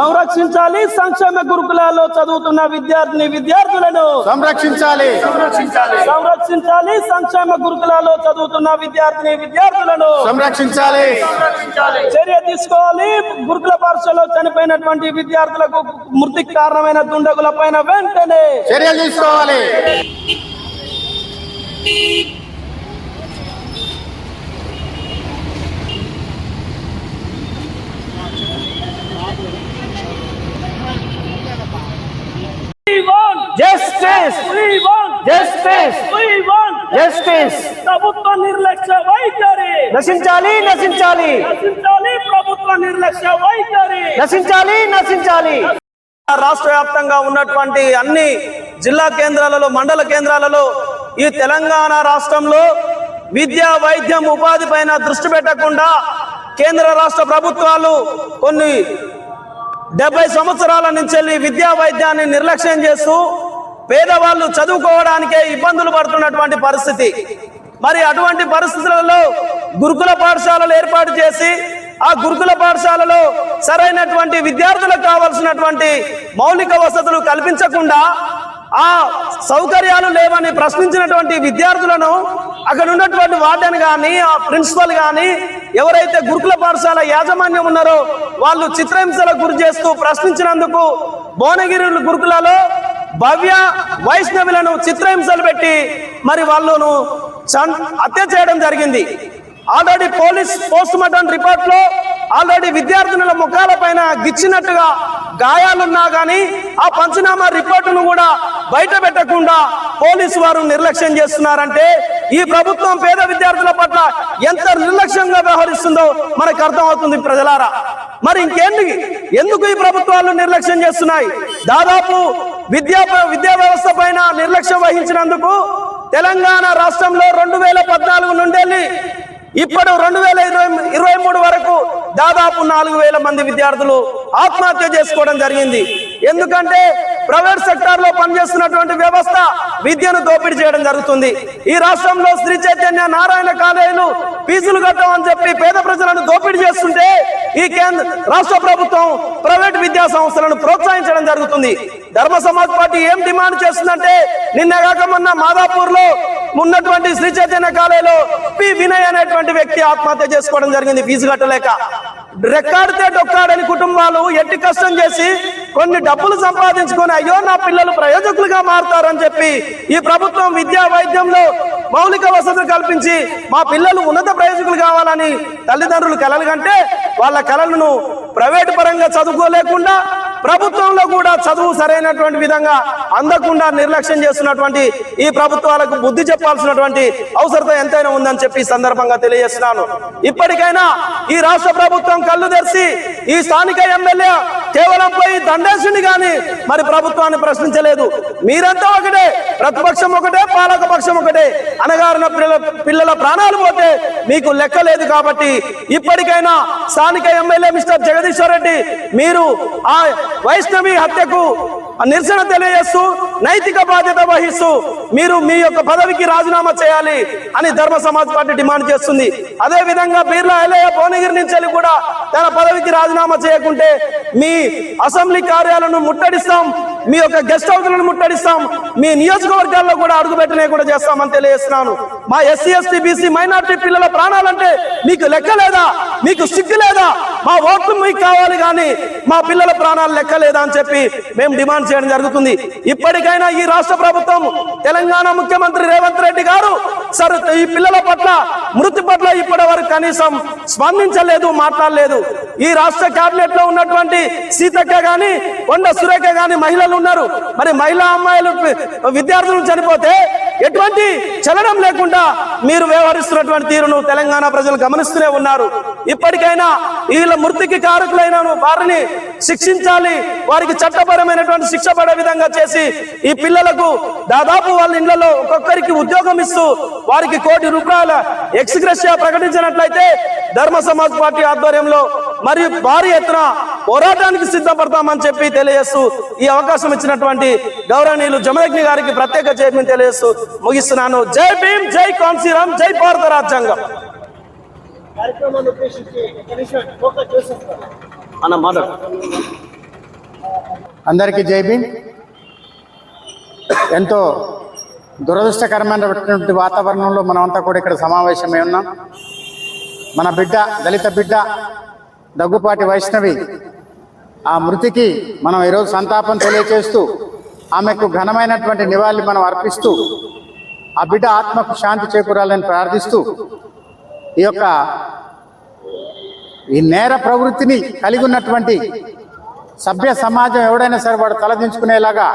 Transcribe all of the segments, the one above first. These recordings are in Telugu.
సంరక్షించాలి. సంక్షేమ గురుకులాల్లో చదువుతున్న విద్యార్థిని విద్యార్థులను సంరక్షించాలి. సంరక్షించాలి. సంక్షేమ గురుకులాల్లో చదువుతున్న విద్యార్థిని విద్యార్థులను సంరక్షించాలి. చర్య తీసుకోవాలి. గురుకుల పాఠశాలలో చనిపోయినటువంటి విద్యార్థులకు మృతికి కారణమైన దుండగుల పైన వెంటనే చర్యలు తీసుకోవాలి. నశించాలి నశించాలి. నశించాలి ప్రభుత్వ నిర్లక్ష్య వైఖరి. నశించాలి నశించాలి. రాష్ట్ర వ్యాప్తంగా ఉన్నటువంటి అన్ని జిల్లా కేంద్రాలలో మండల కేంద్రాలలో ఈ తెలంగాణ రాష్ట్రంలో విద్య వైద్యం ఉపాధి పైన దృష్టి పెట్టకుండా కేంద్ర రాష్ట్ర ప్రభుత్వాలు కొన్ని డెబ్బై సంవత్సరాల నుంచి వెళ్ళి విద్యా వైద్యాన్ని నిర్లక్ష్యం చేస్తూ పేదవాళ్ళు చదువుకోవడానికే ఇబ్బందులు పడుతున్నటువంటి పరిస్థితి. మరి అటువంటి పరిస్థితులలో గురుకుల పాఠశాలలు ఏర్పాటు చేసి ఆ గురుకుల పాఠశాలలో సరైనటువంటి విద్యార్థులకు కావలసినటువంటి మౌలిక వసతులు కల్పించకుండా ఆ సౌకర్యాలు లేవని ప్రశ్నించినటువంటి విద్యార్థులను అక్కడ ఉన్నటువంటి వార్డెన్ కానీ ఆ ప్రిన్సిపల్ కానీ ఎవరైతే గురుకుల పాఠశాల యాజమాన్యం ఉన్నారో వాళ్ళు చిత్రహింసలకు గురి చేస్తూ ప్రశ్నించినందుకు భువనగిరి గురుకులలో భవ్య వైష్ణవులను చిత్రహింసలు పెట్టి మరి వాళ్ళను చం- హత్య చేయడం జరిగింది. ఆల్రెడీ పోలీస్ పోస్ట్ మార్టం రిపోర్ట్లో ఆల్రెడీ విద్యార్థినుల ముఖాల పైన గిచ్చినట్టుగా గాయాలున్నా గానీ ఆ పంచనామా రిపోర్టును కూడా బయట పెట్టకుండా పోలీసు వారు నిర్లక్ష్యం చేస్తున్నారంటే ఈ ప్రభుత్వం పేద విద్యార్థుల పట్ల ఎంత నిర్లక్ష్యంగా వ్యవహరిస్తుందో మనకు అర్థమవుతుంది ప్రజలారా. మరి ఇంకేంటి? ఎందుకు ఈ ప్రభుత్వాలు నిర్లక్ష్యం చేస్తున్నాయి? దాదాపు విద్యా విద్యా వ్యవస్థ పైన నిర్లక్ష్యం వహించినందుకు తెలంగాణ రాష్ట్రంలో రెండు వేల పద్నాలుగు నుండి ఇప్పుడు రెండు వేల ఇరవై ఇరవై మూడు వరకు దాదాపు నాలుగు వేల మంది విద్యార్థులు ఆత్మహత్య చేసుకోవడం జరిగింది. ఎందుకంటే ప్రైవేట్ సెక్టార్లో పనిచేస్తున్నటువంటి వ్యవస్థ విద్యను దోపిడీ చేయడం జరుగుతుంది. ఈ రాష్ట్రంలో శ్రీ చైతన్య నారాయణ కాలేజీలు ఫీజులు కట్టమని చెప్పి పేద ప్రజలను దోపిడీ చేస్తుంటే ఈ కేంద్ర రాష్ట్ర ప్రభుత్వం ప్రైవేట్ విద్యా సంస్థలను ప్రోత్సహించడం జరుగుతుంది. ధర్మ సమాజ్ పార్టీ ఏం డిమాండ్ చేస్తుందంటే నిన్న కాక మొన్న మాదాపూర్లో ఉన్నటువంటి శ్రీ చైతన్య కాలేజీలో పి వినయ్ అనేటువంటి వ్యక్తి ఆత్మహత్య చేసుకోవడం జరిగింది ఫీజు కట్టలేక. రెక్కాడితే డొక్కాడని కుటుంబాలు ఎట్టి కష్టం చేసి కొన్ని డబ్బులు సంపాదించుకొని అయ్యో నా పిల్లలు ప్రయోజకులుగా మారుతారని చెప్పి ఈ ప్రభుత్వం విద్యా వైద్యంలో మౌలిక వసతులు కల్పించి మా పిల్లలు ఉన్నత ప్రయోజకులు కావాలని తల్లిదండ్రులు కలలు కంటే వాళ్ళ కలలను ప్రైవేటు పరంగా చదువుకోలేకుండా ప్రభుత్వంలో కూడా చదువు సరైనటువంటి విధంగా అందకుండా నిర్లక్ష్యం చేస్తున్నటువంటి ఈ ప్రభుత్వాలకు బుద్ధి చెప్పాల్సినటువంటి అవసరత ఎంతైనా ఉందని చెప్పి సందర్భంగా తెలియజేస్తున్నాను. ఇప్పటికైనా ఈ రాష్ట్ర ప్రభుత్వం కళ్ళు తెరిచి ఈ స్థానిక ఎమ్మెల్యే కేవలం పోయి దండేసింది కానీ మరి ప్రభుత్వాన్ని ప్రశ్నించలేదు. మీరంతా ఒకటే ప్రతిపక్షం ఒకటే పాలక పక్షం ఒకటే. అనగారిన పిల్లల పిల్లల ప్రాణాలు పోతే మీకు లెక్క లేదు కాబట్టి ఇప్పటికైనా స్థానిక ఎమ్మెల్యే మిస్టర్ జగదీశ్వర్ రెడ్డి మీరు ఆ వైష్ణవి హత్యకు నిరసన తెలియజేస్తూ నైతిక బాధ్యత వహిస్తూ మీరు మీ యొక్క పదవికి రాజీనామా చేయాలి అని ధర్మ సమాజ్ పార్టీ డిమాండ్ చేస్తుంది. అదే విధంగా బీర్లా ఎల్లయ్య భువనగిరి నుంచి వెళ్ళి కూడా తన పదవికి రాజీనామా చేయకుంటే మీ అసెంబ్లీ కార్యాలను ముట్టడిస్తాం మీ యొక్క గెస్ట్ హౌస్లను ముట్టడిస్తాం మీ నియోజకవర్గాల్లో కూడా అడుగుపెట్టనే కూడా చేస్తామని తెలియజేస్తున్నాను. మా ఎస్సీ ఎస్టీ బీసీ మైనార్టీ పిల్లల ప్రాణాలంటే మీకు లెక్క లేదా? మీకు సిగ్గు లేదా? మా ఓట్లు మీకు కావాలి కానీ మా పిల్లల ప్రాణాలు లెక్క లేదా అని చెప్పి మేము డిమాండ్ చేయడం జరుగుతుంది. ఇప్పటికైనా ఈ రాష్ట్ర ప్రభుత్వం తెలంగాణ ముఖ్యమంత్రి రేవంత్ రెడ్డి గారు సరే ఈ పిల్లల పట్ల మృతి పట్ల ఇప్పటి వరకు కనీసం స్పందించలేదు మాట్లాడలేదు. ఈ రాష్ట్ర కేబినెట్లో ఉన్నటువంటి సీతక్క గాని కొండ సురేఖ గాని మహిళలు ఉన్నారు. మరి మహిళా అమ్మాయిలు విద్యార్థులు చనిపోతే ఎటువంటి చలనం లేకుండా మీరు వ్యవహరిస్తున్నటువంటి తీరును తెలంగాణ ప్రజలు గమనిస్తూనే ఉన్నారు. ఇప్పటికైనా వీళ్ళ మృతికి కారకులైన వారిని శిక్షించాలి. వారికి చట్టపరమైనటువంటి శిక్ష పడే విధంగా చేసి ఈ పిల్లలకు దాదాపు వాళ్ళ ఇళ్ళలో ఒక్కొక్కరికి ఉద్యోగం ఇస్తూ వారికి కోటి రూపాయల ఎక్స్గ్రెషియా ప్రకటించినట్లయితే ధర్మ సమాజ్ పార్టీ ఆధ్వర్యంలో మరియు భారీ ఎత్తున పోరాటానికి సిద్ధపడతామని చెప్పి తెలియజేస్తూ ఈ అవకాశం ఇచ్చినటువంటి గౌరవనీయులు జమదగ్ని గారికి ప్రత్యేక చేయమని తెలియజేస్తూ ముగిస్తున్నాను. జై భీమ్ జై కాన్సీరామ్ జై భారత రాజ్యాంగం. కార్యక్రమాన్ని ఉద్దేశించి కనీసం ఫోకస్ చేసేస్తారు అన్న మాట్లాడు అందరికీ జై భీమ్. ఎంతో దురదృష్టకరమైనటువంటి వాతావరణంలో మనమంతా కూడా ఇక్కడ సమావేశమై ఉన్నాం. మన బిడ్డ దళిత బిడ్డ దగ్గుపాటి వైష్ణవి ఆ మృతికి మనం ఈరోజు సంతాపం తెలియచేస్తూ ఆమెకు ఘనమైనటువంటి నివాళి మనం అర్పిస్తూ ఆ బిడ్డ ఆత్మకు శాంతి చేకూరాలని ప్రార్థిస్తూ ఈ యొక్క ఈ నేర ప్రవృత్తిని కలిగి ఉన్నటువంటి సభ్య సమాజం ఎవడైనా సరే వాడు తలదించుకునేలాగా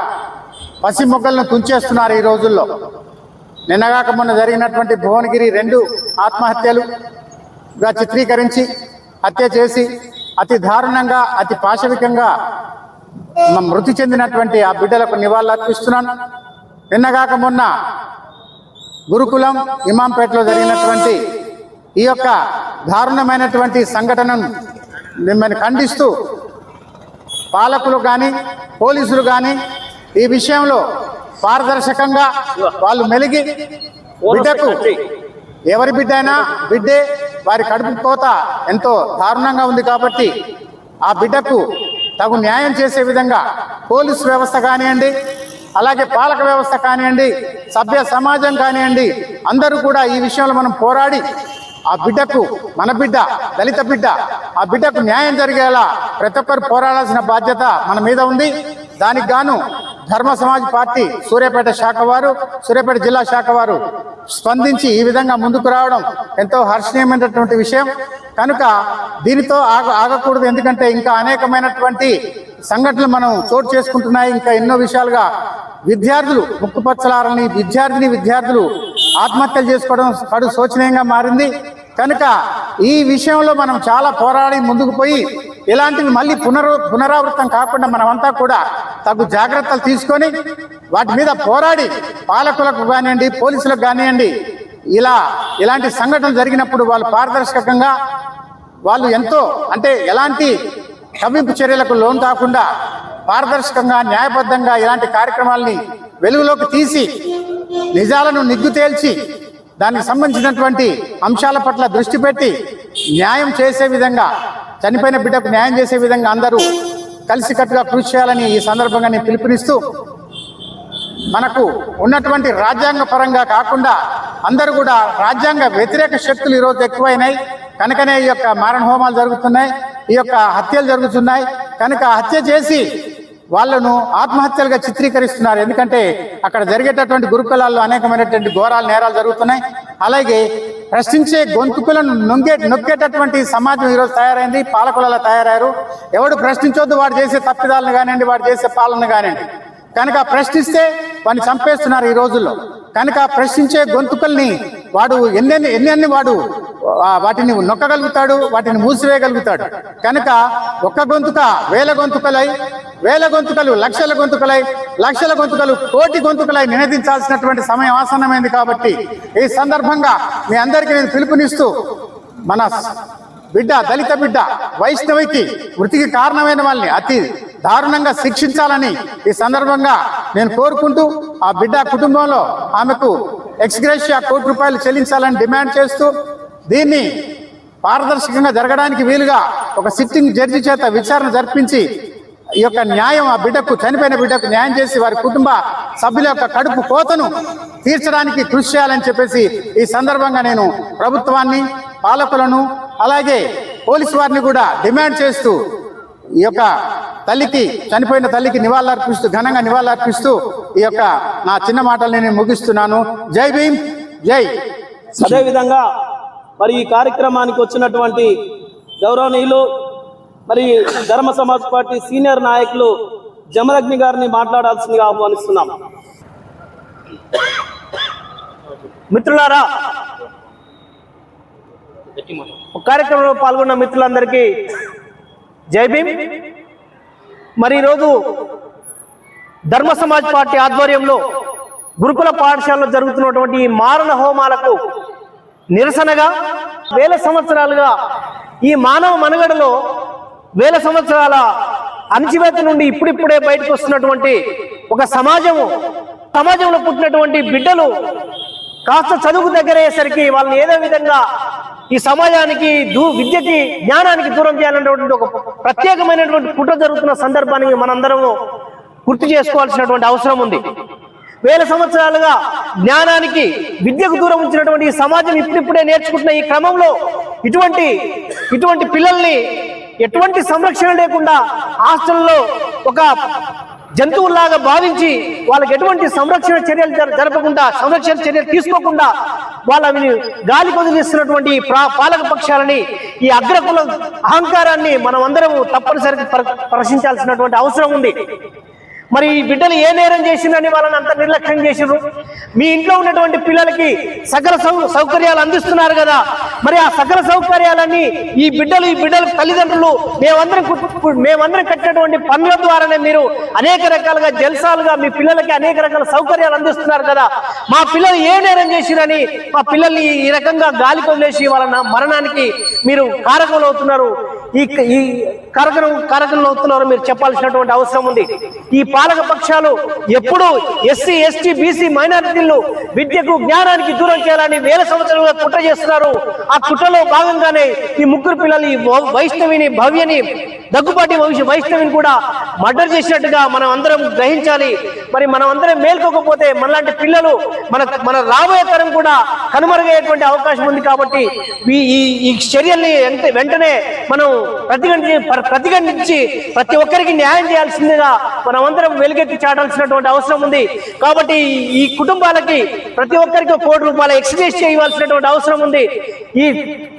పసిమొగ్గలను తుంచేస్తున్నారు ఈ రోజుల్లో. నిన్నగాక మొన్న జరిగినటువంటి భువనగిరి రెండు ఆత్మహత్యలుగా చిత్రీకరించి హత్య చేసి అతి దారుణంగా అతి పాశవికంగా మృతి చెందినటువంటి ఆ బిడ్డలకు నివాళులర్పిస్తున్నాను నిన్నగాక మొన్న గురుకులం ఇమాంపేటలో జరిగినటువంటి ఈ యొక్క దారుణమైనటువంటి సంఘటనను మిమ్మల్ని ఖండిస్తూ పాలకులు కానీ పోలీసులు కానీ ఈ విషయంలో పారదర్శకంగా వాళ్ళు మెలిగి బిడ్డకు ఎవరి బిడ్డ అయినా బిడ్డే వారి కడుపు కోత ఎంతో దారుణంగా ఉంది కాబట్టి ఆ బిడ్డకు తగు న్యాయం చేసే విధంగా పోలీసు వ్యవస్థ కానివ్వండి అలాగే పాలక వ్యవస్థ కానివ్వండి సభ్య సమాజం కానివ్వండి అందరూ కూడా ఈ విషయంలో మనం పోరాడి ఆ బిడ్డకు మన బిడ్డ దళిత బిడ్డ ఆ బిడ్డకు న్యాయం జరిగేలా ప్రతి ఒక్కరు పోరాడాల్సిన బాధ్యత మన మీద ఉంది. దానికి గాను ధర్మ సమాజ్ పార్టీ సూర్యాపేట శాఖ వారు సూర్యాపేట జిల్లా శాఖ వారు స్పందించి ఈ విధంగా ముందుకు రావడం ఎంతో హర్షణీయమైనటువంటి విషయం. కనుక దీనితో ఆగ ఆగకూడదు. ఎందుకంటే ఇంకా అనేకమైనటువంటి సంఘటనలు మనం చోటు చేసుకుంటున్నాయి. ఇంకా ఎన్నో విషయాలుగా విద్యార్థులు ముక్కుపచ్చలారని విద్యార్థిని విద్యార్థులు ఆత్మహత్యలు చేసుకోవడం కడు శోచనీయంగా మారింది. కనుక ఈ విషయంలో మనం చాలా పోరాడి ముందుకు పోయి ఇలాంటివి మళ్ళీ పునరు పునరావృతం కాకుండా మనమంతా కూడా తగు జాగ్రత్తలు తీసుకొని వాటి మీద పోరాడి పాలకులకు కానివ్వండి పోలీసులకు కానివ్వండి ఇలా ఇలాంటి సంఘటనలు జరిగినప్పుడు వాళ్ళు పారదర్శకంగా వాళ్ళు ఎంతో అంటే ఎలాంటి కవ్వింపు చర్యలకు లోన్ కాకుండా పారదర్శకంగా న్యాయబద్ధంగా ఇలాంటి కార్యక్రమాల్ని వెలుగులోకి తీసి నిజాలను నిగ్గు తేల్చి దానికి సంబంధించినటువంటి అంశాల పట్ల దృష్టి పెట్టి న్యాయం చేసే విధంగా చనిపోయిన బిడ్డకు న్యాయం చేసే విధంగా అందరూ కలిసికట్టుగా కృషి చేయాలని ఈ సందర్భంగా నేను పిలుపునిస్తూ మనకు ఉన్నటువంటి రాజ్యాంగ పరంగా కాకుండా అందరూ కూడా రాజ్యాంగ వ్యతిరేక శక్తులు ఈరోజు ఎక్కువైనాయి. కనుకనే ఈ యొక్క మారణ హోమాలు జరుగుతున్నాయి ఈ యొక్క హత్యలు జరుగుతున్నాయి. కనుక హత్య చేసి వాళ్ళను ఆత్మహత్యలుగా చిత్రీకరిస్తున్నారు. ఎందుకంటే అక్కడ జరిగేటటువంటి గురుకులాల్లో అనేకమైనటువంటి ఘోరాలు నేరాలు జరుగుతున్నాయి. అలాగే ప్రశ్నించే గొంతుకులను నొంగే నొక్కేటటువంటి సమాజం ఈరోజు తయారైంది. పాలకులలో తయారయ్యారు. ఎవడు ప్రశ్నించొద్దు వాడు చేసే తప్పిదాలను కానివ్వండి వాడు చేసే పాలన కానివ్వండి. కనుక ప్రశ్నిస్తే వాడిని చంపేస్తున్నారు ఈ రోజుల్లో. కనుక ప్రశ్నించే గొంతుకల్ని వాడు ఎన్నెన్ని ఎన్నెన్ని వాడు వాటిని నొక్కగలుగుతాడు వాటిని మూసివేయగలుగుతాడు. కనుక ఒక్క గొంతుక వేల గొంతుకలై వేల గొంతుకలు లక్షల గొంతుకలై లక్షల గొంతుకలు కోటి గొంతుకలై నినదించాల్సినటువంటి సమయం ఆసన్నమైంది కాబట్టి ఈ సందర్భంగా మీ అందరికీ నేను పిలుపునిస్తూ మన బిడ్డ దళిత బిడ్డ వైష్ణవికి మృతికి కారణమైన వాళ్ళని అతి దారుణంగా శిక్షించాలని ఈ సందర్భంగా నేను కోరుకుంటూ ఆ బిడ్డ కుటుంబంలో ఆమెకు ఎక్స్గ్రేషియా కోటి రూపాయలు చెల్లించాలని డిమాండ్ చేస్తూ దీన్ని పారదర్శకంగా జరగడానికి వీలుగా ఒక సిట్టింగ్ జడ్జి చేత విచారణ జరిపించి ఈ యొక్క న్యాయం ఆ బిడ్డకు చనిపోయిన బిడ్డకు న్యాయం చేసి వారి కుటుంబ సభ్యుల యొక్క కడుపు కోతను తీర్చడానికి కృషి చేయాలని చెప్పేసి ఈ సందర్భంగా నేను ప్రభుత్వాన్ని పాలకులను అలాగే పోలీసు వారిని కూడా డిమాండ్ చేస్తూ ఈ యొక్క తల్లికి చనిపోయిన తల్లికి నివాళులర్పిస్తూ ఘనంగా నివాళులర్పిస్తూ ఈ యొక్క నా చిన్న మాటలు నేను ముగిస్తున్నాను. జై భీమ్ జై. అదేవిధంగా మరి ఈ కార్యక్రమానికి వచ్చినటువంటి గౌరవనీయులు మరి ధర్మ సమాజ్ పార్టీ సీనియర్ నాయకులు జమరగ్ని గారిని మాట్లాడాల్సిందిగా ఆహ్వానిస్తున్నాం. మిత్రులారా కార్యక్రమంలో పాల్గొన్న మిత్రులందరికీ జై భీమ్. మరి ఈరోజు ధర్మ సమాజ్ పార్టీ ఆధ్వర్యంలో గురుకుల పాఠశాలలో జరుగుతున్నటువంటి ఈ మారణ హోమాలకు నిరసనగా వేల సంవత్సరాలుగా ఈ మానవ మనుగడలో వేల సంవత్సరాల అణచివేత నుండి ఇప్పుడిప్పుడే బయటకు వస్తున్నటువంటి ఒక సమాజము సమాజంలో పుట్టినటువంటి బిడ్డలు కాస్త చదువుకు దగ్గరయ్యేసరికి వాళ్ళని ఏదో విధంగా ఈ సమాజానికి దూ విద్యకి జ్ఞానానికి దూరం చేయాలనేటువంటి ఒక ప్రత్యేకమైనటువంటి కుట్ర జరుగుతున్న సందర్భాన్ని మనందరము గుర్తు చేసుకోవాల్సినటువంటి అవసరం ఉంది. వేల సంవత్సరాలుగా జ్ఞానానికి విద్యకు దూరం ఉంచినటువంటి ఈ సమాజం ఇప్పుడిప్పుడే నేర్చుకుంటున్న ఈ క్రమంలో ఇటువంటి ఇటువంటి పిల్లల్ని ఎటువంటి సంరక్షణ లేకుండా హాస్టల్లో ఒక జంతువుల్లాగా భావించి వాళ్ళకి ఎటువంటి సంరక్షణ చర్యలు జరపకుండా సంరక్షణ చర్యలు తీసుకోకుండా వాళ్ళని గాలి కొదిలిస్తున్నటువంటి పాలక పక్షాలని ఈ అగ్రకుల అహంకారాన్ని మనం అందరం తప్పనిసరిగా ప్రశ్నించాల్సినటువంటి అవసరం ఉంది. మరి ఈ బిడ్డలు ఏ నేరం చేసిందని వాళ్ళని అంత నిర్లక్ష్యం చేసిర్రు? మీ ఇంట్లో ఉన్నటువంటి పిల్లలకి సకల సౌ సౌకర్యాలు అందిస్తున్నారు కదా. మరి ఆ సకల సౌకర్యాలన్నీ ఈ బిడ్డలు ఈ బిడ్డల తల్లిదండ్రులు మేమందరం మేమందరం కట్టినటువంటి పనుల ద్వారానే మీరు అనేక రకాలుగా జల్సాలుగా మీ పిల్లలకి అనేక రకాల సౌకర్యాలు అందిస్తున్నారు కదా. మా పిల్లలు ఏ నేరం చేసిరని మా పిల్లల్ని ఈ రకంగా గాలి కొదిలేసి వాళ్ళ మరణానికి మీరు కారకులు అవుతున్నారు ఈ కారకం కారకులు అవుతున్నారు మీరు చెప్పాల్సినటువంటి అవసరం ఉంది. ఈ పాలక పక్షాలు ఎప్పుడు ఎస్సీ ఎస్టీ బీసీ మైనారిటీలు విద్యకు జ్ఞానానికి దూరం చేయాలని వేల సంవత్సరాలుగా కుట్ర చేస్తున్నారు. ఆ కుట్రలో భాగంగానే ఈ ముగ్గురు పిల్లలు ఈ వైష్ణవిని భవ్యని దగ్గుపాటి భవిష్య వైష్ణవిని కూడా మర్డర్ చేసినట్టుగా మనం అందరం గ్రహించాలి. మరి మనం అందరం మేల్కోకపోతే మనలాంటి పిల్లలు మన మన రాబోయే తరం కూడా కనుమరుగయ్యేటువంటి అవకాశం ఉంది కాబట్టి ఈ ఈ- ఈ చర్యల్ని వెంటనే మనం ప్రతిఘటి ప్రతిఘటించి ప్రతి ఒక్కరికి న్యాయం చేయాల్సిందిగా మనం అందరం వెలుగెత్తి చాటాల్సినటువంటి అవసరం ఉంది. కాబట్టి ఈ- కుటుంబాలకి ప్రతి ఒక్కరికి కోటి రూపాయల ఎక్స్గ్రేస్ చేయవలసినటువంటి అవసరం ఉంది. ఈ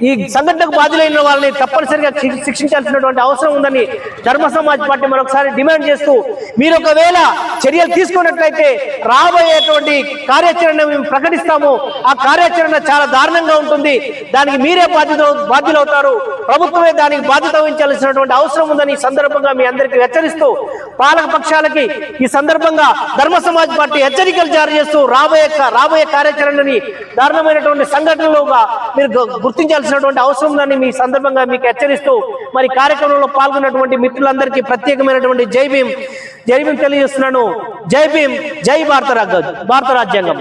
ఈ సంఘటనకు బాధ్యులైన వాళ్ళని తప్పనిసరిగా శిక్షించాల్సినటువంటి అవసరం ఉందని ధర్మ సమాజ్ పార్టీ మరొకసారి డిమాండ్ చేస్తూ మీరు ఒకవేళ చర్యలు తీసుకున్నట్లయితే రాబోయేటువంటి కార్యాచరణ మేము ప్రకటిస్తాము. ఆ కార్యాచరణ చాలా దారుణంగా ఉంటుంది. దానికి మీరే బాధ్యత బాధ్యులవుతారు. ప్రభుత్వమే దానికి బాధ్యత వహించాల్సినటువంటి అవసరం ఉందని సందర్భంగా మీ అందరికీ హెచ్చరిస్తూ పాలక పక్షాలకి ఈ సందర్భంగా ధర్మ సమాజ్ పార్టీ హెచ్చరికలు జారీ చేస్తూ రాబోయే రాబోయే కార్యాచరణని దారుణమైనటువంటి సంఘటనలుగా మీరు గు- గుర్తించాల్సినటువంటి అవసరం ఉందని మీ సందర్భంగా మీకు హెచ్చరిస్తూ మరి కార్యక్రమంలో పాల్గొన్నటువంటి మిత్రులందరికీ ప్రత్యేకమైనటువంటి జై భీం జై భీం తెలియజేస్తున్నాను. జై భీం జై భారత భారత రాజ్యాంగం.